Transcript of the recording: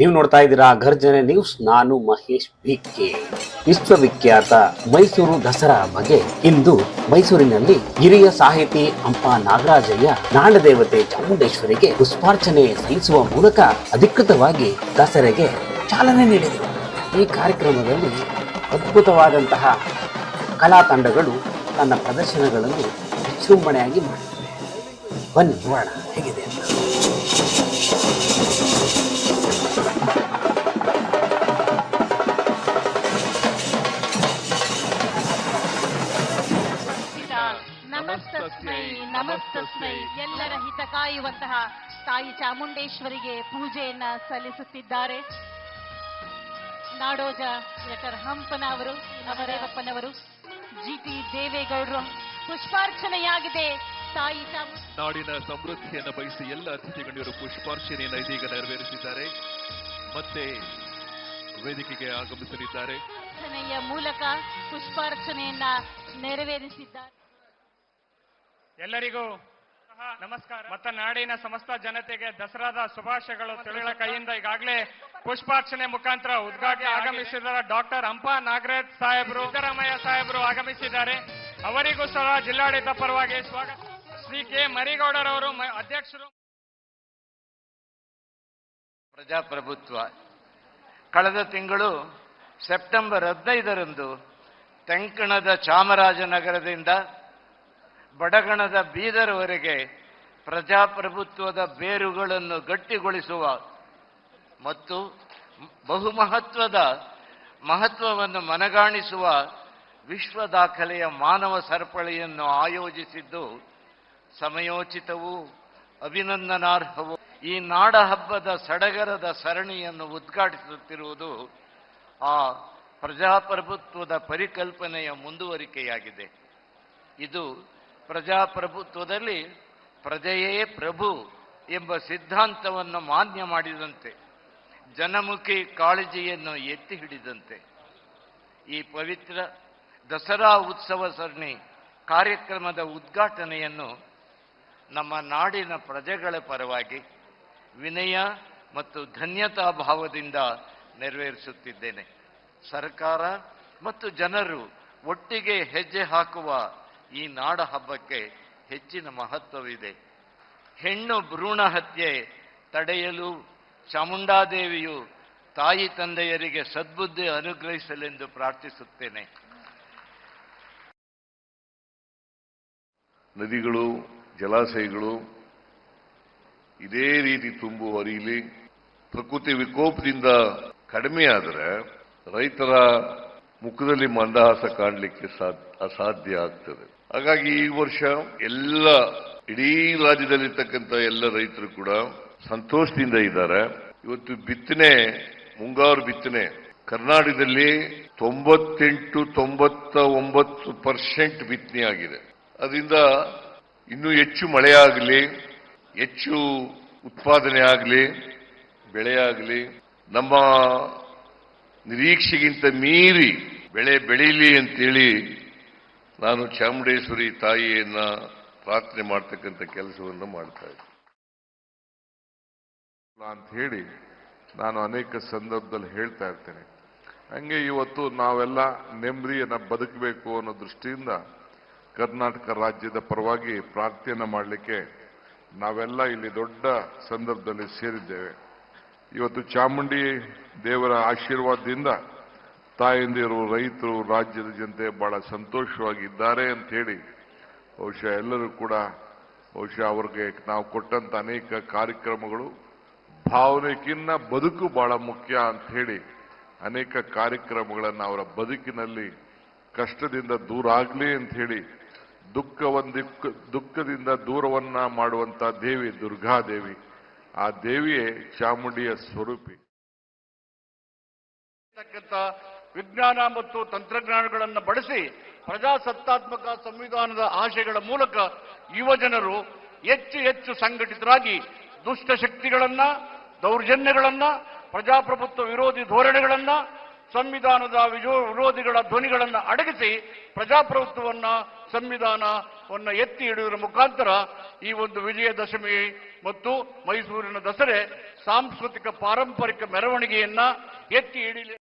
ನೀವು ನೋಡ್ತಾ ಇದ್ದೀರಾ ಗರ್ಜನೆ ನ್ಯೂಸ್ ನಾನು ಮಹೇಶ್ ಬಿಕ್ಕೆ ವಿಶ್ವವಿಖ್ಯಾತ ಮೈಸೂರು ದಸರಾ ಬಗ್ಗೆ ಇಂದು ಮೈಸೂರಿನಲ್ಲಿ ಹಿರಿಯ ಸಾಹಿತಿ ಅಂಪ ನಾಗರಾಜಯ್ಯ, ನಾಡದೇವತೆ ಚಾಮುಂಡೇಶ್ವರಿಗೆ ಪುಷ್ಪಾರ್ಚನೆ ಸಲ್ಲಿಸುವ ಮೂಲಕ ಅಧಿಕೃತವಾಗಿ ದಸರೆಗೆ ಚಾಲನೆ ನೀಡಿದರು. ಈ ಕಾರ್ಯಕ್ರಮದಲ್ಲಿ ಅದ್ಭುತವಾದಂತಹ ಕಲಾ ತಂಡಗಳು ತನ್ನ ಪ್ರದರ್ಶನಗಳನ್ನು ವಿಜೃಂಭಣೆಯಾಗಿ ಮಾಡಿದ್ದಾರೆ ಬನ್ನಿ ನೋಡೋಣ ಹೇಗಿದೆ ಅಂತ. ಎಲ್ಲರ ಹಿತ ಕಾಯುವಂತಹ ತಾಯಿ ಚಾಮುಂಡೇಶ್ವರಿಗೆ ಪೂಜೆಯನ್ನ ಸಲ್ಲಿಸುತ್ತಿದ್ದಾರೆ. ನಾಡೋಜ ಡಾಕ್ಟರ್ ಹಂಪನವರು ನವರೇವಪ್ಪನವರು ಜಿ ಟಿ ದೇವೇಗೌಡರು ಪುಷ್ಪಾರ್ಚನೆಯಾಗಿದೆ. ತಾಯಿ ಚಾಮುಂಡ ನಾಡಿನ ಸಮೃದ್ಧಿಯನ್ನು ಬಯಸಿ ಎಲ್ಲ ಅತಿಥಿ ಗಣ್ಯರು ಪುಷ್ಪಾರ್ಚನೆಯನ್ನು ಇದೀಗ ನೆರವೇರಿಸಿದ್ದಾರೆ. ಮತ್ತೆ ವೇದಿಕೆಗೆ ಆಗಮಿಸಲಿದ್ದಾರೆ. ಪ್ರಾರ್ಥನೆಯ ಮೂಲಕ ಪುಷ್ಪಾರ್ಚನೆಯನ್ನ ನೆರವೇರಿಸಿದ್ದಾರೆ. ಎಲ್ಲರಿಗೂ ನಮಸ್ಕಾರ. ಮತ್ತು ನಾಡಿನ ಸಮಸ್ತ ಜನತೆಗೆ ದಸರಾದ ಶುಭಾಶಯಗಳು ತಿಳಿಗಳ ಕೈಯಿಂದ ಈಗಾಗಲೇ ಪುಷ್ಪಾರ್ಚನೆ ಮುಖಾಂತರ ಉದ್ಘಾಟನೆ ಆಗಮಿಸಿದ ಡಾಕ್ಟರ್ ಅಂಪ ನಾಗರಾಜ್ ಸಾಹೇಬರು. ಸಿದ್ದರಾಮಯ್ಯ ಸಾಹೇಬರು ಆಗಮಿಸಿದ್ದಾರೆ. ಅವರಿಗೂ ಸಹ ಜಿಲ್ಲಾಡಳಿತ ಪರವಾಗಿ ಸ್ವಾಗತ. ಶ್ರೀ ಕೆ ಮರಿಗೌಡರವರು ಮ- ಅಧ್ಯಕ್ಷರು. ಪ್ರಜಾಪ್ರಭುತ್ವ. ಕಳೆದ ತಿಂಗಳು ಸೆಪ್ಟೆಂಬರ್ ಹದಿನೈದರಂದು ತೆಂಕಣದ ಚಾಮರಾಜನಗರದಿಂದ ಬಡಗಣದ ಬೀದರ್ವರೆಗೆ ಪ್ರಜಾಪ್ರಭುತ್ವದ ಬೇರುಗಳನ್ನು ಗಟ್ಟಿಗೊಳಿಸುವ ಮತ್ತು ಬಹುಮಹತ್ವದ ಮಹತ್ವವನ್ನು ಮನಗಾಣಿಸುವ ವಿಶ್ವ ದಾಖಲೆಯ ಮಾನವ ಸರಪಳಿಯನ್ನು ಆಯೋಜಿಸಿದ್ದು ಸಮಯೋಚಿತವೂ ಅಭಿನಂದನಾರ್ಹವೂ. ಈ ನಾಡ ಹಬ್ಬದ ಸಡಗರದ ಸರಣಿಯನ್ನು ಉದ್ಘಾಟಿಸುತ್ತಿರುವುದು ಆ ಪ್ರಜಾಪ್ರಭುತ್ವದ ಪರಿಕಲ್ಪನೆಯ ಮುಂದುವರಿಕೆಯಾಗಿದೆ. ಇದು ಪ್ರಜಾಪ್ರಭುತ್ವದಲ್ಲಿ ಪ್ರಜೆಯೇ ಪ್ರಭು ಎಂಬ ಸಿದ್ಧಾಂತವನ್ನು ಮಾನ್ಯ ಮಾಡಿದಂತೆ, ಜನಮುಖಿ ಕಾಳಜಿಯನ್ನು ಎತ್ತಿ ಹಿಡಿದಂತೆ. ಈ ಪವಿತ್ರ ದಸರಾ ಉತ್ಸವ ಸರಣಿ ಕಾರ್ಯಕ್ರಮದ ಉದ್ಘಾಟನೆಯನ್ನು ನಮ್ಮ ನಾಡಿನ ಪ್ರಜೆಗಳ ಪರವಾಗಿ ವಿನಯ ಮತ್ತು ಧನ್ಯತಾ ಭಾವದಿಂದ ನೆರವೇರಿಸುತ್ತಿದ್ದೇನೆ. ಸರ್ಕಾರ ಮತ್ತು ಜನರು ಒಟ್ಟಿಗೆ ಹೆಜ್ಜೆ ಹಾಕುವ ಈ ನಾಡ ಹಬ್ಬಕ್ಕೆ ಹೆಚ್ಚಿನ ಮಹತ್ವವಿದೆ. ಹೆಣ್ಣು ಭ್ರೂಣ ಹತ್ಯೆ ತಡೆಯಲು ಚಾಮುಂಡಾದೇವಿಯು ತಾಯಿ ತಂದೆಯರಿಗೆ ಸದ್ಬುದ್ಧಿ ಅನುಗ್ರಹಿಸಲೆಂದು ಪ್ರಾರ್ಥಿಸುತ್ತೇನೆ. ನದಿಗಳು, ಜಲಾಶಯಗಳು ಇದೇ ರೀತಿ ತುಂಬು ಹರಿಯಲಿ. ಪ್ರಕೃತಿ ವಿಕೋಪದಿಂದ ಕಡಿಮೆಯಾದರೆ ರೈತರ ಮುಖದಲ್ಲಿ ಮಂದಹಾಸ ಕಾಣಲಿಕ್ಕೆ ಸಾಧ್ಯ. ಅಸಾಧ್ಯ ಆಗ್ತದೆ. ಹಾಗಾಗಿ ಈ ವರ್ಷ ಎಲ್ಲ ಇಡೀ ರಾಜ್ಯದಲ್ಲಿರ್ತಕ್ಕಂಥ ಎಲ್ಲ ರೈತರು ಕೂಡ ಸಂತೋಷದಿಂದ ಇದ್ದಾರೆ. ಇವತ್ತು ಬಿತ್ತನೆ, ಮುಂಗಾರು ಬಿತ್ತನೆ, ಕರ್ನಾಟಕದಲ್ಲಿ ತೊಂಬತ್ತೆಂಟು ತೊಂಬತ್ತ ಒಂಬತ್ತು ಪರ್ಸೆಂಟ್ ಬಿತ್ತನೆ ಆಗಿದೆ. ಅದರಿಂದ ಇನ್ನೂ ಹೆಚ್ಚು ಮಳೆಯಾಗಲಿ ಹೆಚ್ಚು ಉತ್ಪಾದನೆ ಆಗಲಿ ಬೆಳೆಯಾಗಲಿ ನಮ್ಮ ನಿರೀಕ್ಷೆಗಿಂತ ಮೀರಿ ಬೆಳೆ ಬೆಳೀಲಿ ಅಂತೇಳಿ ನಾನು ಚಾಮುಂಡೇಶ್ವರಿ ತಾಯಿಯನ್ನ ಪ್ರಾರ್ಥನೆ ಮಾಡ್ತಕ್ಕಂಥ ಕೆಲಸವನ್ನು ಮಾಡ್ತಾ ಇದ್ದೆ. ಅಂತ ಹೇಳಿ ನಾನು ಅನೇಕ ಸಂದರ್ಭದಲ್ಲಿ ಹೇಳ್ತಾ ಇರ್ತೇನೆ. ಹಂಗೆ ಇವತ್ತು ನಾವೆಲ್ಲ ನೆಮ್ಮದಿಯನ್ನ ಬದುಕಬೇಕು ಅನ್ನೋ ದೃಷ್ಟಿಯಿಂದ ಕರ್ನಾಟಕ ರಾಜ್ಯದ ಪರವಾಗಿ ಪ್ರಾರ್ಥನೆ ಮಾಡಲಿಕ್ಕೆ ನಾವೆಲ್ಲ ಇಲ್ಲಿ ದೊಡ್ಡ ಸಂದರ್ಭದಲ್ಲಿ ಸೇರಿದ್ದೇವೆ. ಇವತ್ತು ಚಾಮುಂಡಿ ದೇವರ ಆಶೀರ್ವಾದದಿಂದ ತಾಯಂದಿರು, ರೈತರು, ರಾಜ್ಯದ ಜನತೆ ಬಹಳ ಸಂತೋಷವಾಗಿದ್ದಾರೆ ಅಂತ ಹೇಳಿ ಬಹುಶಃ ಎಲ್ಲರೂ ಕೂಡ ಬಹುಶಃ ಅವ್ರಿಗೆ ನಾವು ಕೊಟ್ಟಂತ ಅನೇಕ ಕಾರ್ಯಕ್ರಮಗಳು ಭಾವನೆಗಿನ್ನ ಬದುಕು ಬಹಳ ಮುಖ್ಯ ಅಂತ ಹೇಳಿ ಅನೇಕ ಕಾರ್ಯಕ್ರಮಗಳನ್ನು ಅವರ ಬದುಕಿನಲ್ಲಿ ಕಷ್ಟದಿಂದ ದೂರ ಆಗಲಿ ಅಂತ ಹೇಳಿ ದುಃಖವೊಂದಿ, ದುಃಖದಿಂದ ದೂರವನ್ನ ಮಾಡುವಂತ ದೇವಿ ದುರ್ಗಾದೇವಿ ಆ ದೇವಿಯೇ ಚಾಮುಂಡಿಯ ಸ್ವರೂಪಿ. ವಿಜ್ಞಾನ ಮತ್ತು ತಂತ್ರಜ್ಞಾನಗಳನ್ನು ಬಳಸಿ ಪ್ರಜಾಸತ್ತಾತ್ಮಕ ಸಂವಿಧಾನದ ಆಶಯಗಳ ಮೂಲಕ ಯುವ ಜನರು ಹೆಚ್ಚು ಹೆಚ್ಚು ಸಂಘಟಿತರಾಗಿ ದುಷ್ಟಶಕ್ತಿಗಳನ್ನು ದೌರ್ಜನ್ಯಗಳನ್ನು, ಪ್ರಜಾಪ್ರಭುತ್ವ ವಿರೋಧಿ ಧೋರಣೆಗಳನ್ನು, ಸಂವಿಧಾನದ ವಿರೋಧಿಗಳ ಧ್ವನಿಗಳನ್ನು ಅಡಗಿಸಿ ಪ್ರಜಾಪ್ರಭುತ್ವವನ್ನ, ಸಂವಿಧಾನವನ್ನು ಎತ್ತಿ ಹಿಡಿಯುವುದರ ಮುಖಾಂತರ ಈ ಒಂದು ವಿಜಯದಶಮಿ ಮತ್ತು ಮೈಸೂರಿನ ದಸರೆ ಸಾಂಸ್ಕೃತಿಕ ಪಾರಂಪರಿಕ ಮೆರವಣಿಗೆಯನ್ನ ಎತ್ತಿ ಹಿಡಿಯಲಿ